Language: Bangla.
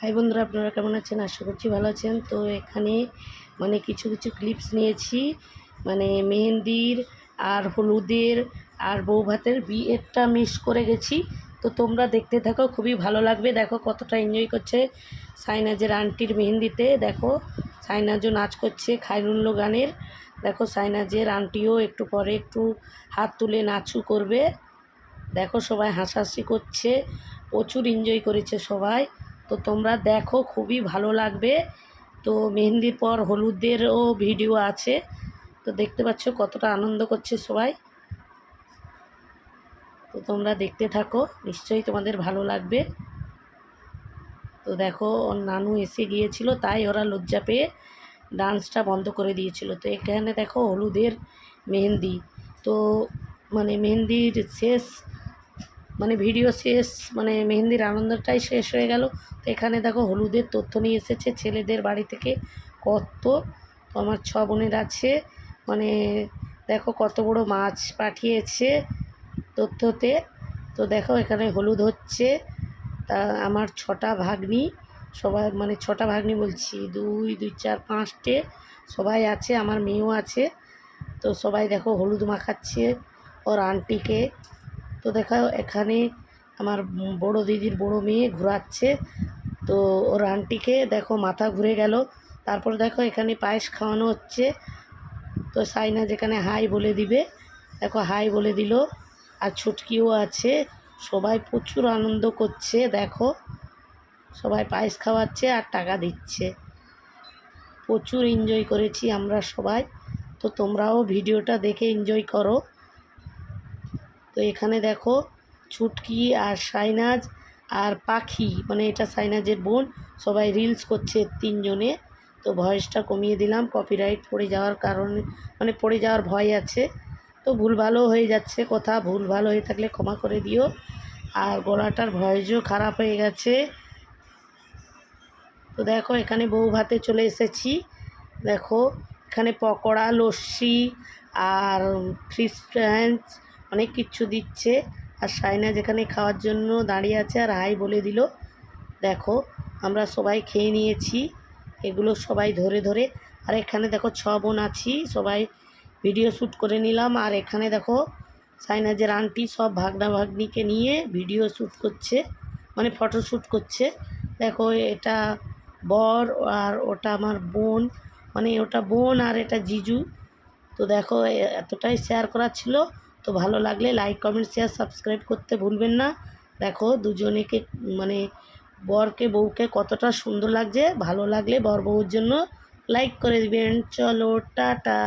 হাই বন্ধুরা, আপনারা কেমন আছেন? আশা করছি ভালো আছেন। তো এখানে মানে কিছু কিছু ক্লিপস নিয়েছি। মানে মেহেন্দির আর হলুদের আর বউ ভাতের বিয়েরটা মিস করে গেছি। তো তোমরা দেখতে থাকো, খুবই ভালো লাগবে। দেখো কতটা এনজয় করছে সাইনাজের আন্টির মেহেন্দিতে। দেখো, সাইনাজও নাচ করছে খাইরুল্ল গানের। দেখো, সাইনাজের আন্টিও একটু পরে একটু হাত তুলে নাচু করবে। দেখো, সবাই হাসাহাসি করছে। প্রচুর এনজয় করেছে সবাই। তো তোমরা দেখো, খুবই ভালো লাগবে। তো মেহেন্দির পর হলুদেরও ভিডিও আছে। তো দেখতে পাচ্ছ কতটা আনন্দ করছে সবাই। তো তোমরা দেখতে থাকো, নিশ্চয়ই তোমাদের ভালো লাগবে। তো দেখো, ওর নানু এসে গিয়েছিল, তাই ওরা লজ্জা পেয়ে ডান্সটা বন্ধ করে দিয়েছিল। তো এখানে দেখো হলুদের মেহেন্দি। তো মানে মেহেন্দির শেষ মানে ভিডিও শেষ মানে মেহেন্দির আনন্দটাই শেষ হয়ে গেল। তো এখানে দেখো হলুদের তথ্য নিয়ে এসেছে, ছেলেদের বাড়ি থেকে কত, তো আমার ছ বোনের আছে। মানে দেখো কত বড় মাছ পাঠিয়েছে তথ্যতে। তো দেখো এখানে হলুদ হচ্ছে, তা আমার ছটা ভাগ্নি, সবাই মানে ছটা ভাগ্নি বলছি, দুই দুই, চার, পাঁচটে সবাই আছে, আমার মেয়েও আছে। তো সবাই দেখো হলুদ মাখাচ্ছে, ওর আন্টিকে তো দেখো এখানে আমার বড় দিদির বড় মেয়ে ঘোরাচ্ছে। তো ওর আন্টিকে দেখো মাথা ঘুরে গেল। তারপর দেখো এখানে পায়েস খাওয়ানো হচ্ছে। তো সাইনা যেখানে হাই বলে দিবে, দেখো হাই বলে দিল। আর ছুটকিও আছে। সবাই প্রচুর আনন্দ করছে, দেখো। সবাই পায়েস খাওয়াচ্ছে আর টাকা দিচ্ছে। প্রচুর এনজয় করেছি আমরা সবাই। তো তোমরাও ভিডিওটা দেখে এনজয় করো। তো এখানে দেখো ছুটকি আর সাইনাজ আর পাখি মানে এটা সাইনাজের বোন, সবাই রিলস করছে তিনজনে। তো ভয়েসটা কমিয়ে দিলাম কপিরাইট পড়ে যাওয়ার কারণে মানে পড়ে যাওয়ার ভয় আছে। তো ভুল ভালো হয়ে যাচ্ছে কথা, ভুল ভালো হয়ে থাকলে ক্ষমা করে দিও। আর গলাটার ভয়েসও খারাপ হয়ে গেছে। তো দেখো এখানে বউ ভাতে চলে এসেছি। দেখো এখানে পকোড়া, লস্যি আর ফিশ ফ্রাইস অনেক কিছু দিচ্ছে। আর সাইনা যেখানে খাওয়ার জন্য দাঁড়িয়ে আছে আর হাই বলে দিল, দেখো, আমরা সবাই খেয়ে নিয়েছি। এগুলো সবাই ধরে ধরে। আর এখানে দেখো ছ বোন আছি, সবাই ভিডিও শ্যুট করে নিলাম। আর এখানে দেখো সাইনাজের আন্টি সব ভাগনা ভাগ্নিকে নিয়ে ভিডিও শ্যুট করছে মানে ফটো শ্যুট করছে। দেখো, এটা বর আর ওটা আমার বোন মানে ওটা বোন আর এটা জিজু। তো দেখো এতটাই শেয়ার করার ছিল। তো ভালো লাগলে লাইক কমেন্ট শেয়ার সাবস্ক্রাইব করতে ভুলবেন না। দেখো দুজনেকে মানে বরকে, বউকে কতটা সুন্দর লাগছে, ভালো লাগলে বর বউর জন্য লাইক করে দিবেন। চলো, টাটা।